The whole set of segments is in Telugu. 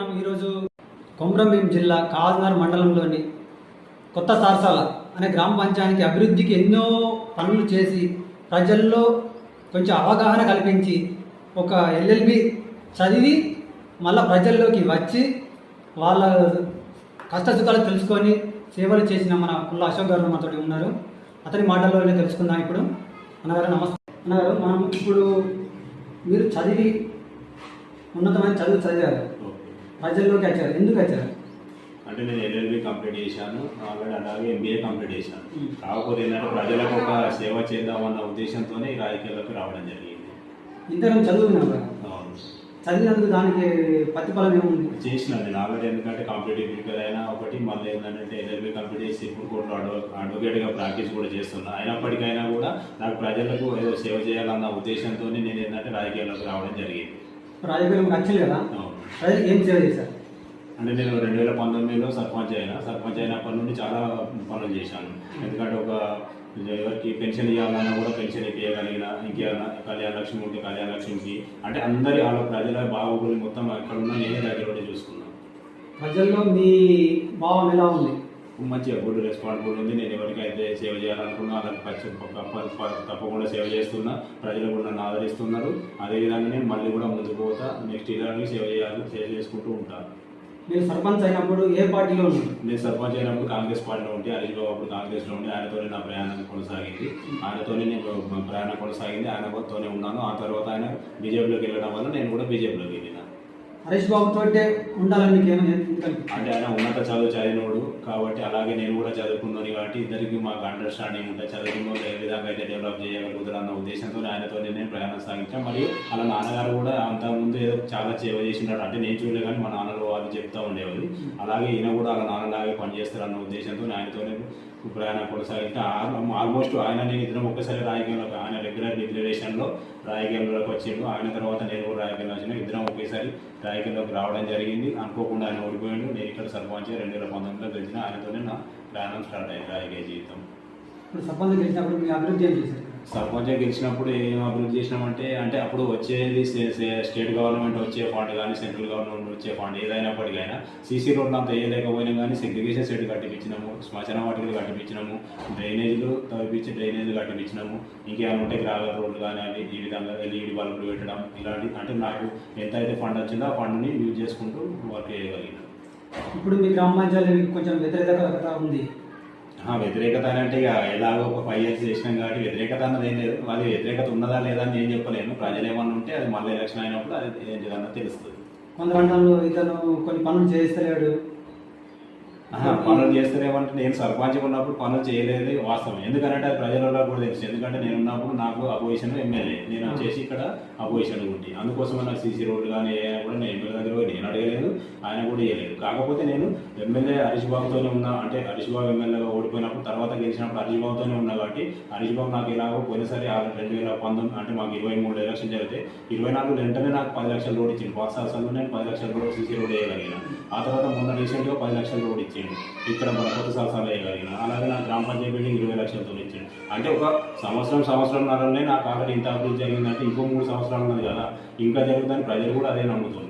ఈరోజు కొమరంభీం జిల్లా కాజ్నగర్ మండలంలోని కొత్త సార్సాల అనే గ్రామ పంచాయతీకి అభివృద్ధికి ఎన్నో పనులు చేసి ప్రజల్లో కొంచెం అవగాహన కల్పించి ఒక ఎల్ఎల్బి చదివి మళ్ళా ప్రజల్లోకి వచ్చి వాళ్ళ కష్టసుఖాలు తెలుసుకొని సేవలు చేసిన మన పుల్ల అశోక్ గారు మనతో ఉన్నారు. అతని మాటల్లోనే తెలుసుకుందాం ఇప్పుడు. అన్నగారు నమస్తే. అన్నగారు మనం ఇప్పుడు మీరు చదివి ఉన్నతమైన చదువు చదివారు. ప్రజల్లోకి వచ్చారు. ఎందుకు వచ్చారు? అంటే నేను ఎల్ఎల్బి కంప్లీట్ చేశాను. ఆల్రెడీ అలాగే ఎంబీఏ కంప్లీట్ చేశాను. కాకపోతే ఏంటంటే ప్రజలకు ఒక సేవ చేద్దామన్న ఉద్దేశంతోనే ఈ రాజకీయాల్లోకి రావడం జరిగింది. ఇంతరం చదువుకున్నాం కదా. చదివినందుకు దానికి ప్రతిఫలం ఏముంది? చేసిన నేను. ఆల్రెడీ ఎందుకంటే కాంపిటేటివ్ ప్రిపేర్ అయినా ఒకటి మళ్ళీ ఏంటంటే ఎల్ఎల్బి కంప్లీట్ చేసి ఇప్పుడు కోర్టులో అడ్వ అడ్వకేట్గా ప్రాక్టీస్ కూడా చేస్తున్నా. అయినప్పటికైనా కూడా నాకు ప్రజలకు ఏదో సేవ చేయాలన్న ఉద్దేశంతో నేను ఏంటంటే రాజకీయాల్లోకి రావడం జరిగింది. రాజకీయం నచ్చింది కదా? ప్రజలకు ఏం సేవ చేశారు అంటే నేను రెండు వేల పంతొమ్మిదిలో సర్పంచ్ అయినా సర్పంచ్ అయినప్పటి నుండి చాలా పనులు చేశాను. ఎందుకంటే ఒక ఎవరికి పెన్షన్ ఇవ్వాలన్నా కూడా పెన్షన్ ఇవ్వగలిగిన ఇంకేమైనా కళ్యాణ లక్ష్మి ఉంటే కళ్యాణ లక్ష్మికి. అంటే అందరి వాళ్ళ ప్రజల బాగోగులు మొత్తం ఎక్కడ ఉన్నా నేనే దగ్గర చూసుకున్నాను. ప్రజల్లో మీ భావం ఎలా ఉంది? మంచిగా గుడ్ రెస్పాన్సిబుల్ ఉంది. నేను ఎవరికైతే సేవ చేయాలనుకున్నా వాళ్ళకి తప్పకుండా సేవ చేస్తున్నా ప్రజలు కూడా నన్ను ఆదరిస్తున్నారు. అదేవిధంగా నేను మళ్ళీ కూడా ముందుకు పోతా. నెక్స్ట్ ఇలాంటి సేవ చేయాలి సేవ చేసుకుంటూ ఉంటాను మీరు సర్పంచ్ అయినప్పుడు ఏ పార్టీలో ఉన్నారు నేను సర్పంచ్ అయినప్పుడు కాంగ్రెస్ పార్టీలో ఉంటే హరీష్ బాబు అప్పుడు కాంగ్రెస్లో ఉండి ఆయనతోనే నా ప్రయాణం కొనసాగింది. ఆయనతోనే నేను ప్రయాణం కొనసాగింది. ఆయనతోనే ఉన్నాను. ఆ తర్వాత ఆయన బీజేపీలోకి వెళ్ళడం వల్ల నేను కూడా బీజేపీలోకి వెళ్ళిన. హరీష్ బాబు తోటే ఉండాలని మీకు అంటే ఆయన ఉన్నత చదువు చదివినోడు కాబట్టి అలాగే నేను కూడా చదువుకున్నాను కాబట్టి ఇద్దరికి మాకు అండర్స్టాండింగ్ ఉంటుంది చదువుకున్న ఏ విధంగా అయితే డెవలప్ చేయగలుగుతారు అన్న ఉద్దేశంతో ఆయనతో నేను ప్రయాణం సాగించాను మరియు అలా నాన్నగారు కూడా అంతకుముందు ఏదో చాలా సేవ చేసినాడు అంటే నేను చూడలే కానీ మా నాన్నలు వాళ్ళు చెప్తా ఉండేవాళ్ళు. అలాగే ఈయన కూడా అలా నాన్నలాగే పనిచేస్తారు అన్న ఉద్దేశంతో ఆయనతోనే ప్రయాణం కొనసాగితే ఆల్మోస్ట్ ఆయన నేను ఇద్దరం ఒక్కసారి రాయగలను ఆయన రెగ్యులర్ డిక్లరేషన్లో రాయకీయంలోకి వచ్చిండు ఆయన తర్వాత నేను కూడా రాయకీయంలో వచ్చిన. ఇద్దరం ఒకేసారి రాయకీయంలోకి రావడం జరిగింది. అనుకోకుండా ఆయన ఓడిపోయిండు. నేను ఇక్కడ సర్పంచ్ రెండు వేల పంతొమ్మిదిలో గెలిచిన ఆయనతోనే నా ప్రయాణం స్టార్ట్ అయింది రాజకీయ జీవితం. ఇప్పుడు సర్పంచ్ గెలిచినప్పుడు మీ అభివృద్ధి ఏం చేశారు? సర్పంచ్ గెలిచినప్పుడు ఏం అభివృద్ధి చేసినామంటే అంటే అప్పుడు వచ్చేది స్టేట్ గవర్నమెంట్ వచ్చే ఫండ్ కానీ సెంట్రల్ గవర్నమెంట్ వచ్చే ఫండ్ ఏదైనప్పటికైనా సీసీ రోడ్లు అంత వేయలేకపోయినా కానీ సెగ్రిగేషన్ సెట్ కట్టిపించినాము శ్మశాన వాటికలు కట్టిపించినాము డ్రైనేజీలు తవ్విపించి డ్రైనేజీలు కట్టిపించినాము ఇంకేమైనా ఉంటే గ్రావెల్ రోడ్లు కానీ అవి ఈ విధంగా ఎల్ఈడి బల్బులు పెట్టడం ఇలాంటి అంటే నాకు ఎంత అయితే ఫండ్ వచ్చిందో ఆ ఫండ్ని యూజ్ చేసుకుంటూ వర్క్ చేయగలిగినాను ఇప్పుడు మీ గ్రామ పంచాయతీ కొంచెం వ్యతిరేకత ఉంది. వ్యతిరేకత అని అంటే ఇక ఎలాగో ఒక ఫైవ్ ఇయర్స్ చేసినాం కాబట్టి వ్యతిరేకత అన్నది ఏం లేదు. అది వ్యతిరేకత ఉన్నదా లేదా అని నేను చెప్పలేను. ప్రజలు ఏమన్నా ఉంటే అది మళ్ళీ ఎలక్షన్ అయినప్పుడు అది ఏంటిదన్నది తెలుస్తుంది. కొందరు అంటారు ఇతను కొన్ని పనులు చేస్తలేడు. పనులు చేస్తారేమంటే నేను సర్పంచ్ ఉన్నప్పుడు పనులు చేయలేదు వాస్తవం. ఎందుకంటే అది ప్రజలలో కూడా తెలుసు. ఎందుకంటే నేను ఉన్నప్పుడు నాకు అపోజిషన్ ఎమ్మెల్యే. నేను వచ్చేసి ఇక్కడ అపోజిషన్ ఉండి. అందుకోసం నాకు సీసీ రోడ్లు కానీ ఏమైనా కూడా నేను ఎమ్మెల్యే దగ్గర నేను అడగలేదు ఆయన కూడా ఇవ్వలేదు కాకపోతే నేను ఎమ్మెల్యే హరీష్ బాబుతోనే ఉన్నా. అంటే హరీష్ బాబు ఎమ్మెల్యేగా ఓడిపోయినప్పుడు తర్వాత గెలిచినప్పుడు హరీష్ బాబుతోనే ఉన్నా కాబట్టి హరీష్ బాబు నాకు ఇలాగో పోయినసారి రెండు వేల పంతొమ్మిది అంటే మాకు ఇరవై మూడు ఎలక్షన్ జరిగితే ఇరవై నాలుగు వెంటనే నాకు పది లక్షల రోడ్ ఇచ్చింది పాత సంవత్సరంలో నేను పది లక్షల రోడ్ సీసీ రోడ్ వేయగలిగిన. ఆ తర్వాత మొన్న రీసెంట్గా పది లక్షల రోడ్ ఇచ్చిండు ఇక్కడ మన కొత్త సంవత్సరాలు వేయగలిగిన అలాగే నా గ్రామ పంచాయతీ బిల్డింగ్ ఇరవై లక్షలతో ఇచ్చిండు. అంటే ఒక సంవత్సరం సంవత్సరంన్నరనే నాకు ఆల్రెడీ ఇంత అభివృద్ధి జరిగిందంటే ఇంకో మూడు సంవత్సరాలు ఉన్నది కదా. ఇంకా జరుగుతుందని ప్రజలు కూడా అదే ఇప్పటికీ.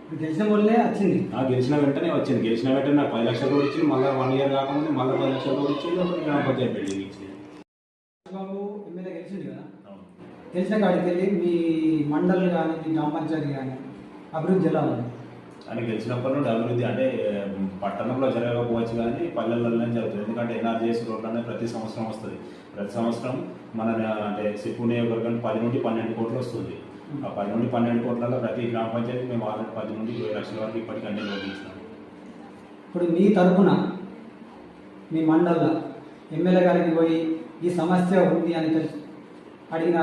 ఇప్పుడు గెలిచిన వల్లే వచ్చింది. ఆ గెలిచిన వెంటనే వచ్చింది. గెలిచిన వెంటనే నాకు పది లక్షల రోడ్ ఇచ్చింది మళ్ళీ వన్ ఇయర్ కాకముందు మళ్ళీ పది లక్షల రోడ్ ఇచ్చింది ఒక గ్రామ పంచాయతీ బిల్డింగ్ ఇచ్చింది బాబు ఎమ్మెల్యే గెలిచింది కదా? గెలిచిన కాడికి వెళ్ళి మీ మండలి కానీ మీ గ్రామ పంచాయతీ కానీ అభివృద్ధి ఎలా ఉంది? అని గెలిచినప్పటి నుండి అభివృద్ధి అంటే పట్టణంలో జరగకపోవచ్చు కానీ పల్లెల్లోనే జరుగుతుంది. ఎందుకంటే ఎన్ఆర్జీఎస్ రోడ్లు అనేది ప్రతి సంవత్సరం వస్తుంది. ప్రతి సంవత్సరం మన అంటే సిప్పు నియోజకవర్గం పది నుండి పన్నెండు కోట్లు వస్తుంది. ఆ పది నుండి పన్నెండు కోట్లలో ప్రతి గ్రామ పంచాయతీ మేము ఆల్రెడీ పది నుండి ఇరవై లక్షల వరకు ఇప్పటికీ అన్ని లోపించినాం ఇప్పుడు మీ తరఫున మీ మండలంలో ఎమ్మెల్యే గారికి పోయి ఈ సమస్య ఉంది అని తెలుసు అడిగిన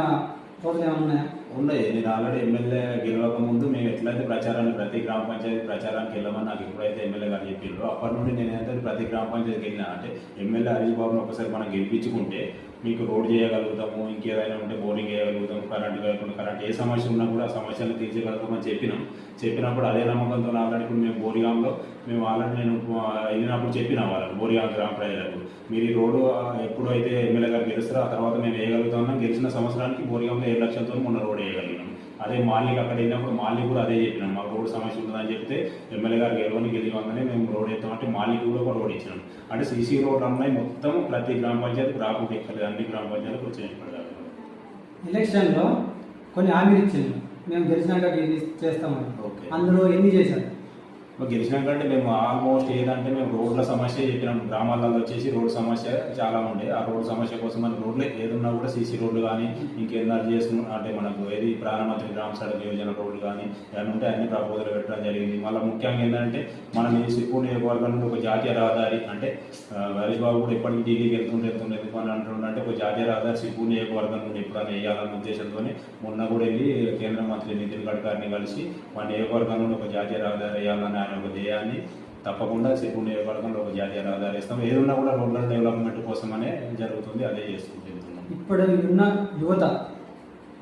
రోజులు ఏమైనా ఉన్నాయి. నేను ఆల్రెడీ ఎమ్మెల్యే గెలవక ముందు మేము ఎట్లయితే ప్రచారాన్ని ప్రతి గ్రామ పంచాయతీ ప్రచారానికి వెళ్ళమని నాకు ఎప్పుడైతే ఎమ్మెల్యే గారు చెప్పిండ్రో అప్పటి నుండి నేను ఏంటంటే ప్రతి గ్రామ పంచాయతీకి వెళ్ళినా అంటే ఎమ్మెల్యే హరీష్ బాబుని ఒకసారి మనం గెలిపించుకుంటే మీకు రోడ్ చేయగలుగుతాము ఇంకేదైనా ఉంటే బోరింగ్ చేయగలుగుతాము కరెంట్ కాకుండా కరెంట్ ఏ సమస్య ఉన్నా కూడా ఆ సమస్యలు తీర్చగలుగుతామని చెప్పినాం. చెప్పినప్పుడు అదే నమ్మకంతో ఆల్రెడీ ఇప్పుడు మేము బోరిగాంలో మేము ఆల్రెడీ నేను వెళ్ళినప్పుడు చెప్పిన వాళ్ళకి బోరిగాం గ్రామ ప్రజలకు. మీరు ఈ రోడ్డు ఎప్పుడైతే ఎమ్మెల్యే గారు గెలుస్తారో ఆ తర్వాత మేము వేయగలుగుతామని గెలిచిన సంవత్సరానికి బోరిగాంలో ఏడు లక్షలతో మొన్న రోడ్ వేయగలిగినాం. అదే మాలికి అక్కడ వెళ్ళినప్పుడు మాలికి కూడా అదే చెప్పినాం మాకు రోడ్ సమస్య ఉంటుందని చెప్తే ఎమ్మెల్యే గారు గెలవని గెలివంగానే మేము రోడ్ ఎత్తామంటే మాలికి కూడా ఒక రోడ్ ఇచ్చినాం అంటే సీసీ రోడ్ అన్నాయి మొత్తం ప్రతి గ్రామ పంచాయతీ రాకుండా ఎక్కలేదు అన్ని గ్రామ పంచాయతీలకు ఇప్పటిదాకా. ఎలక్షన్లో కొన్ని హామీలు ఇచ్చింది మేము గెలిచినాక చేస్తామని. ఓకే. అందులో ఎన్ని చేశారు? గెలిచినాకంటే మేము ఆల్మోస్ట్ ఏదంటే మేము రోడ్ల సమస్య చెప్పినాం. గ్రామాలలో వచ్చేసి రోడ్ సమస్య చాలా ఉండే. ఆ రోడ్ సమస్య కోసం మన రోడ్లు ఏదున్నా కూడా సీసీ రోడ్లు కానీ ఇంకేదన్నా చేసుకున్న అంటే మనకు ఏది ప్రధానమంత్రి గ్రామ సడక్ యోజన రోడ్లు కానీ ఏమైనా ఉంటే అన్ని ప్రపోజల్ పెట్టడం జరిగింది. మళ్ళీ ముఖ్యంగా ఏంటంటే మనం ఈ సిక్కు నియోజకవర్గం నుండి ఒక జాతీయ రహదారి అంటే ఆ, హరీష్ బాబు కూడా ఎప్పటికీ ఢిల్లీకి వెళ్తుంటే వెళ్తుంటే ఎందుకు అని అంటుండే అంటే ఒక జాతీయ రహదారి సిక్కు నియోజకవర్గం నుండి ఎప్పుడైనా వేయాలన్న ఉద్దేశంతోనే మొన్న కూడా వెళ్ళి కేంద్ర మంత్రి నితిన్ గడ్కర్ని కలిసి మన నియోజకవర్గం నుండి ఒక జాతీయ రహదారి వేయాలని ఆయన ఒక ధ్యేయాన్ని తప్పకుండా సిప్పు నియోజకవర్గంలో ఒక జాతీయ రహదారి ఇస్తాం ఏదున్నా కూడా రోడ్ల డెవలప్మెంట్ కోసమనే జరుగుతుంది అదే చేసుకుంటూ వెళ్తున్నాం ఇప్పుడు ఉన్న యువత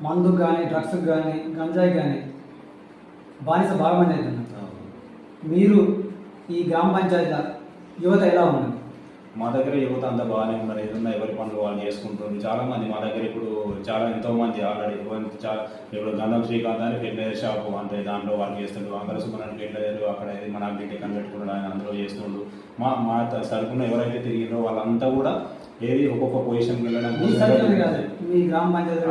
మందుకు కానీ డ్రగ్స్కి కానీ గంజాయి కానీ బానిస భాగమని అవుతున్నారు మీరు ఈ గ్రామ పంచాయతీల యువత ఎలా ఉన్నారు? మా దగ్గర యువత అంతా బాగానే ఉన్నారు. ఏదన్నా ఎవరి పనులు వాళ్ళు చేసుకుంటుంది చాలా మంది మా దగ్గర ఇప్పుడు చాలా ఎంతో మంది ఆల్రెడీ చాలా ఇప్పుడు గంధం శ్రీకాంత్ అని ఫెర్టిలైజర్ షాప్ అంటే దాంట్లో వాళ్ళు చేస్తుండ్రు. అక్కడ సుమన్ ఫెర్టిలైజర్ అక్కడ ఏది మన అగ్రిటెక్ కనిపెట్టుకున్నాడు ఆయన అందులో చేస్తుండ్రు. మా మా త- ఎవరైతే తిరిగిందో వాళ్ళంతా కూడా ఏది ఒక్కొక్క వెళ్ళడం మీ గ్రామ పంచాయతీ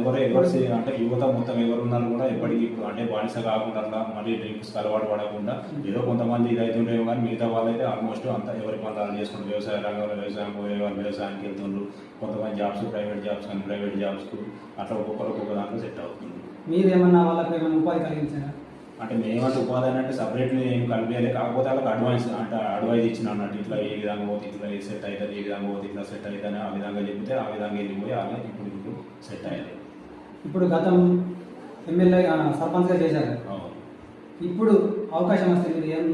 ఎవరు ఎవరు అంటే యువత మొత్తం ఎవరు ఉన్నారు కూడా ఎప్పటికీ ఇప్పుడు అంటే బానిస కాకుండా అట్లా మళ్ళీ డ్రింక్స్ అలవాటు పడకుండా ఏదో కొంతమంది ఇది అవుతుండేమో కానీ మిగతా వాళ్ళైతే ఆల్మోస్ట్ అంతా ఎవరి పనులు చేసుకుంటారు వ్యవసాయ రంగంలో వ్యవసాయం పోయే వాళ్ళు వ్యవసాయానికి వెళ్తుండ్రు. కొంతమంది జాబ్స్ ప్రైవేట్ జాబ్స్ కానీ ప్రైవేట్ జాబ్స్కు అట్లా ఒక్కొక్కరు ఒక్కొక్క దాంట్లో సెట్ అవుతుంది. మీరేమన్నా వాళ్ళకి ఏమైనా ఉపాధి కలిగించారా? అంటే మేమంటే ఉపాధి అంటే సపరేట్లీ ఏం కలిపేయాలి కాకపోతే వాళ్ళకి అడ్వాన్స్ అంటే అడ్వైజ్ ఇచ్చిన అన్నట్టు ఇట్లా ఈ విధంగా పోతే ఇట్లా సెట్ అవుతుంది ఈ విధంగా పోతే ఇట్లా సెట్ అవుతుంది ఆ విధంగా చెప్తే ఆ విధంగా వెళ్ళిపోయి వాళ్ళు ఇప్పుడు ఇప్పుడు సెట్ అయ్యారు. ఇప్పుడు గతం ఎమ్మెల్యే సర్పంచ్గా చేశారు. ఇప్పుడు అవకాశం వస్తే మీరు ఏం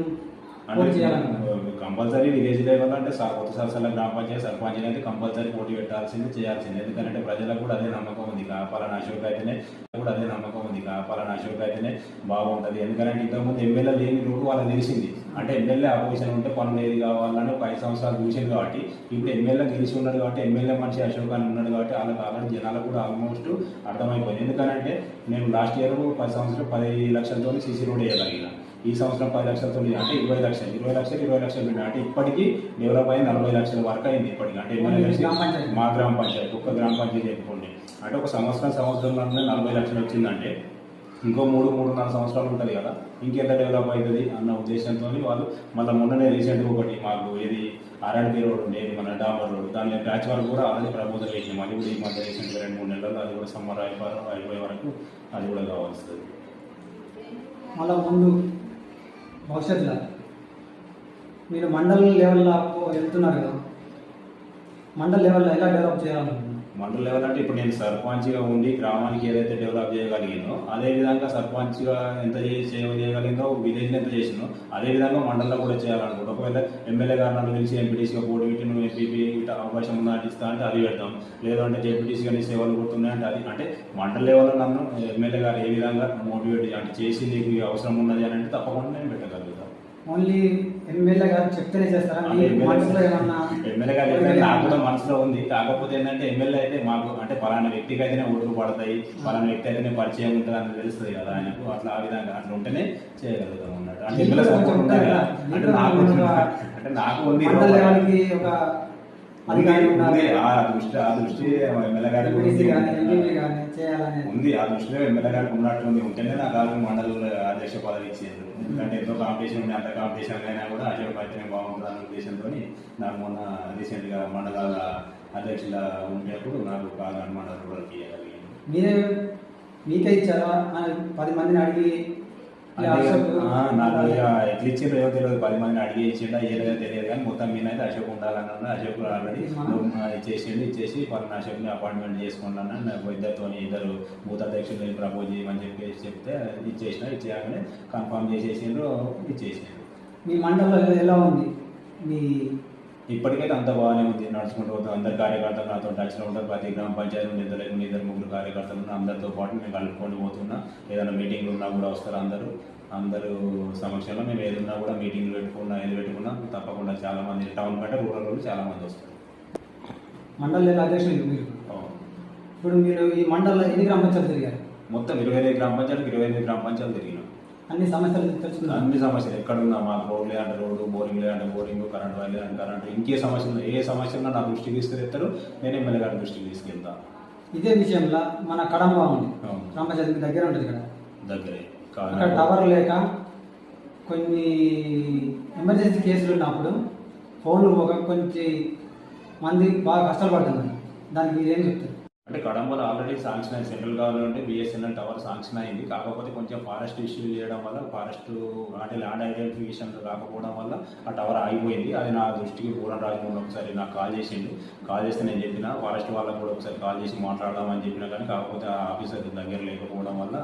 చేయాలనుకుంటున్నారు? కంపల్సరీ విలేజ్ లెవెల్ అంటే కొత్త సరసల గ్రామ పంచాయతీ సర్పంచ్ అయితే కంపల్సరీ పోటీ పెట్టాల్సింది చేయాల్సింది. ఎందుకంటే ప్రజలకు కూడా అదే నమ్మకం ఉంది. కాపాలని అశోక్ అయితేనే కూడా అదే నమ్మకం ఉంది. కాపాలని అశోక్ అయితేనే బాగుంటుంది. ఎందుకంటే ఇంతకుముందు ఎమ్మెల్యే లేని రూట్ వాళ్ళకి తెలిసింది. అంటే ఎమ్మెల్యే ఆపోజిషన్ ఉంటే పనులు ఏది కావాలని ఒక ఐదు సంవత్సరాలు చూసింది కాబట్టి ఇప్పుడు ఎమ్మెల్యే గెలిచి ఉన్నాడు కాబట్టి ఎమ్మెల్యే మనిషి అశోక్ అని ఉన్నాడు కాబట్టి వాళ్ళకి ఆల్రెడీ జనాలకు కూడా ఆల్మోస్ట్ అర్థమైపోయింది. ఎందుకంటే నేను లాస్ట్ ఇయర్ పది సంవత్సరాలు పది లక్షలతో సీసీ రోడ్ వేయగలిగిన. ఈ సంవత్సరం పది లక్షలతో అంటే ఇరవై లక్షలు. ఇరవై లక్షలు ఇరవై లక్షలు పెట్టిన అంటే ఇప్పటికీ డెవలప్ అయ్యి నలభై లక్షల వరకు అయింది ఇప్పటికి. అంటే. మా గ్రామ పంచాయతీ. ఒక్క గ్రామ పంచాయతీ చెప్పుకోండి అంటే ఒక సంవత్సరం సంవత్సరంలోనే నలభై లక్షలు వచ్చిందంటే ఇంకో మూడు మూడున్నర సంవత్సరాలు ఉంటుంది కదా. ఇంకెంత డెవలప్ అవుతుంది అన్న ఉద్దేశంతో వాళ్ళు మళ్ళీ మొన్ననే రీసెంట్గా ఒకటి మాకు ఏది ఆర్ఆర్బీ రోడ్ ఉంది ఏది మన డాంబర్ రోడ్. దాని ప్యాచ్ వర్క్ కూడా ఆల్రెడీ ప్రపోజల్ వేసాం అది కూడా ఈ మధ్య రీసెంట్గా రెండు మూడు నెలల్లో అది కూడా సమ్మర్ అయిపోయి అయిపోయే వరకు అది కూడా కావాల్సింది. మళ్ళా ముందు భవిష్యత్తులో. మీరు మండల్ లెవెల్లో వెళ్తున్నారు కదా. మండల్ లెవెల్లో ఎలా డెవలప్ చేయాలనుకుంటున్నారు? మండల్ లెవెల్ అంటే ఇప్పుడు నేను సర్పంచ్గా ఉండి గ్రామానికి ఏదైతే డెవలప్ చేయగలిగానో అదే విధంగా సర్పంచ్గా ఎంత చేయగలిగిందో విలేజ్లో ఎంత చేసినో అదే విధంగా మండలంలో కూడా చేయాలనుకుంటా ఒకవేళ ఎమ్మెల్యే గారు నన్ను పిలిచి ఎంపీటీసీగా పోటీ ఎంపీపీ ఇట్లా అవకాశం ఉందా ఇస్తా అంటే అది పెడతాం లేదంటే జెడ్పీటీసీగా నీ సేవలు కొడుతున్నాయి అంటే అది అంటే మండల లెవెల్లో నన్ను ఎమ్మెల్యే గారు ఏ విధంగా మోటివేట్ అంటే చేసి నీకు అవసరం ఉన్నది అని అంటే తప్పకుండా నేను పెట్టగలుగుతాను ఓన్లీ ఎమ్మెల్యే గారు చెప్తేనే చేస్తారా? ఎమ్మెల్యే- మనసులో ఏమన్నా ఎమ్మెల్యే గారు నాకు కూడా మనసులో ఉంది. కాకపోతే ఏంటంటే ఎమ్మెల్యే అయితే మాకు అంటే పలానా వ్యక్తికి అయితేనే ఓట్లు పడతాయి పలానా వ్యక్తి అయితేనే పరిచయం ఉంటుంది అని తెలుస్తుంది కదా ఆయనకు. అట్లా ఆ విధంగా అట్లా ఉంటేనే చేయగలుగుతాం అంటే కదా. నాకు అంటే నాకు ఉంది ఒక ఉంది ఆ దృష్టి ఆ దృష్టి ఎమ్మెల్యే గారికి ఉంది. ఆ దృష్టిలో ఎమ్మెల్యే గారికి ఉన్నట్టుంది ఉంటేనే నాకు ఆ మండల అధ్యక్ష పదవి ఇచ్చేది. ఎందుకంటే ఎంతో కాంపిటీషన్ ఉంది అంత కాంపిటీషన్ అయినా కూడా అశోక్ అయితేనే బాగుంటుంది అనే ఉద్దేశంతో నాకు మొన్న రీసెంట్గా మండలాల అధ్యక్షుల ఉండేప్పుడు నాకు బాగా మండల రూరల్కి మీరే మీకే ఇచ్చారా? పది మందిని అడిగి నాకు ఇక ఎట్లా ఇచ్చిండ్రో తెలియదు పది మందిని అడిగి ఇచ్చిండా ఏదో తెలియదు కానీ మొత్తం మీద అయితే అశోక్ ఉండాలని ఉన్నా అశోక్ ఆల్రెడీ ఇచ్చేసిండు ఇచ్చేసి పలానా అశోక్ని అపాయింట్మెంట్ చేసుకున్నాను నాకు ఇద్దరితో ఇద్దరు బూత్ అధ్యక్షులు ప్రపోజ్ చేయమని చెప్పేసి చెప్తే ఇచ్చేసిన ఇచ్చేయగానే కన్ఫర్మ్ చేసేసిండ్రు ఇచ్చేసిండ్రు మీ మండలంలో ఎలా ఉంది? మీ ఇప్పటికైతే అంత బాగానే ఉంది. నడుచుకుంటూ పోతాం అందరు కార్యకర్తలు నాతో టచ్లో ఉంటారు. ప్రతి గ్రామ పంచాయతీ నుండి ఇద్దరు లేకుండా ఇద్దరు ముగ్గురు కార్యకర్తలు అందరితో పాటు మేము కలుపుకొని పోతున్నా. ఏదైనా మీటింగ్లు ఉన్నా కూడా వస్తారు అందరూ. అందరూ సమక్షంలో మేము ఏదున్నా కూడా మీటింగ్లు పెట్టుకున్నా ఏది పెట్టుకున్నా తప్పకుండా చాలా మంది టౌన్ కంటే రూరల్ వాళ్ళు చాలా మంది వస్తారు. మండల అధ్యక్షులు మీరు. ఇప్పుడు మీరు ఈ మండలంలో ఎన్ని గ్రామ పంచాయతీ తిరిగారు? మొత్తం ఇరవై ఐదు గ్రామ పంచాయతీకి ఇరవై ఐదు గ్రామ పంచాయతీలు తిరిగినాం. అన్ని సమస్యలు తెలుసుకున్నాను అన్ని సమస్యలు ఎక్కడున్నా మాకు రోడ్ లేదంటే రోడ్డు బోరింగ్ లేదంటే బోరింగ్ కరెంట్ వైర్ లేదంటే కరెంట్. ఇంకే సమస్యలు ఏ సమస్య ఉన్నా నా దృష్టికి తీసుకెళ్తారు. నేను ఎమ్మెల్యే గారి దృష్టికి తీసుకెళ్తా. ఇదే విషయంలో మన కడంబ ఉంది. పంచాయతీకి దగ్గర ఉంటుంది ఇక్కడ దగ్గరే అక్కడ టవర్ లేక కొన్ని ఎమర్జెన్సీ కేసులు ఉన్నప్పుడు ఫోన్లు పోక కొంచెం మంది బాగా కష్టాలు పడుతున్నారు దానికి మీరు ఏం చెప్తారు? అంటే కడంబలో ఆల్రెడీ శాంక్షన్ అయింది central government BSNL tower sanction అయింది. కాకపోతే కొంచెం ఫారెస్ట్ ఇష్యూ చేయడం వల్ల ఫారెస్ట్ అంటే ల్యాండ్ ఐడెంటిఫికేషన్ కాకపోవడం వల్ల ఆ టవర్ ఆగిపోయింది. అది నా దృష్టికి పూర్ణ రాజమౌళి ఒకసారి నాకు కాల్ చేసిండు. కాల్ చేస్తే నేను చెప్పిన ఫారెస్ట్ వాళ్ళకు కూడా ఒకసారి కాల్ చేసి మాట్లాడదామని చెప్పినా కానీ కాకపోతే ఆ ఆఫీసర్ దగ్గర లేకపోవడం వల్ల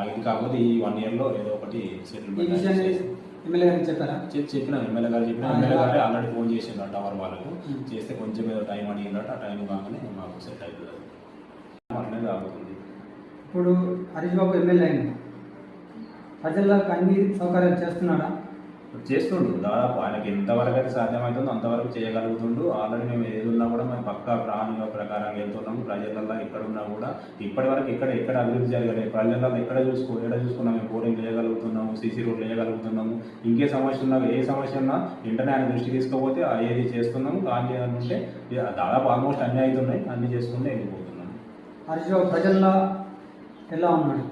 ఆగింది. కాకపోతే ఈ వన్ ఇయర్లో ఏదో ఒకటి సెటిల్మెంట్ ఎమ్మెల్యే గారికి చెప్పారా? చెప్పి చెప్పిన ఎమ్మెల్యే గారు చెప్పిన ఎమ్మెల్యే గారే ఆల్రెడీ ఫోన్ చేసిండు ఆ టవర్ వాళ్ళకు. చేస్తే కొంచెం ఏదో టైం అడిగిందట ఆ టైం కాగానే మాకు సెట్ అవుతుంది అట్లనే ఆగుతుంది. ఇప్పుడు హరీష్ బాబు ఎమ్మెల్యే అయింది ప్రజలకు అన్ని సౌకర్యాలు చేస్తున్నాడా? చేస్తుండు. దాదాపు ఆయనకి ఎంతవరకు అయితే సాధ్యమవుతుందో అంతవరకు చేయగలుగుతుండు. ఆల్రెడీ మేము ఏది ఉన్నా కూడా మేము పక్కా ప్రణాళిక ప్రకారం వెళ్తున్నాము ప్రజలలో ఎక్కడ ఉన్నా కూడా ఇప్పటి వరకు ఎక్కడ ఎక్కడ అభివృద్ధి జరగలేదు. ప్రజలలో ఎక్కడ చూసుకో ఎక్కడ చూసుకున్నా మేము బోరింగ్ వేయగలుగుతున్నాము సీసీ రోడ్లు వేయగలుగుతున్నాము. ఇంకే సమస్య ఉన్నా ఏ సమస్య ఉన్నా వెంటనే ఆయన దృష్టి తీసుకపోతే ఆ ఏది చేస్తున్నాము కానీ ఉంటే దాదాపు ఆల్మోస్ట్ అన్నీ అవుతున్నాయి. అన్ని చేసుకుంటే బాబు ప్రజల్లో ఎలా ఉన్నాడు?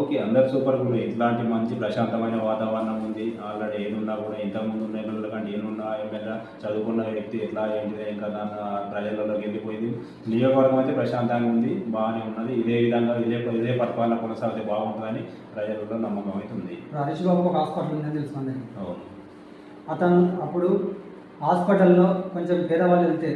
ఓకే అందరు సూపర్ కూడా ఇట్లాంటి మంచి ప్రశాంతమైన వాతావరణం ఉంది. ఆల్రెడీ ఏదున్నా కూడా ఇంతకుముందు ఉన్న ఎన్నుల కంటే ఏనున్నా ఏమైనా చదువుకున్న వ్యక్తి ఎట్లా ఏంటిది ఇంకా దాని ప్రజలలోకి వెళ్ళిపోయింది. నియోజకవర్గం అయితే ప్రశాంతంగా ఉంది బాగానే ఉన్నది. ఇదే విధంగా ఇదే ఇదే పరిపాలన కొనసాగితే బాగుంటుందని ప్రజలలో నమ్మకం అయితే ఉంది. హరీష్ బాబుకు ఒక హాస్పిటల్ ఉందని తెలుసు అందరికీ అవును అతను అప్పుడు హాస్పిటల్లో కొంచెం పేదవాళ్ళు వెళ్తే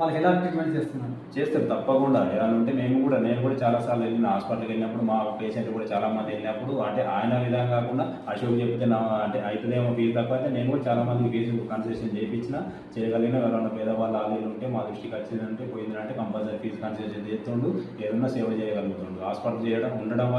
వాళ్ళకి ఎలా ట్రీట్మెంట్ చేస్తున్నారు? చేస్తారు తప్పకుండా. ఎలా ఉంటే మేము కూడా నేను కూడా చాలా సార్లు వెళ్ళిన హాస్పిటల్కి వెళ్ళినప్పుడు మా పేషెంట్ కూడా చాలా మంది వెళ్ళినప్పుడు అంటే ఆయన విధంగా కాకుండా అశోక్ చెప్తే నా అంటే అవుతుందేమో ఫీజు తక్కువ అయితే నేను కూడా చాలా మంది ఫీజు కన్సెషన్ చేయించిన చేయగలిగిన ఎవరైనా పేదవాళ్ళు ఆలీలు ఉంటే మా దృష్టికి వచ్చిందంటే పోయిందంటే కంపల్సరీ ఫీజు కన్సెషన్ చేస్తుండు ఏదైనా సేవ చేయగలుగుతుండు. హాస్పిటల్ చేయడం ఉండడం వల్ల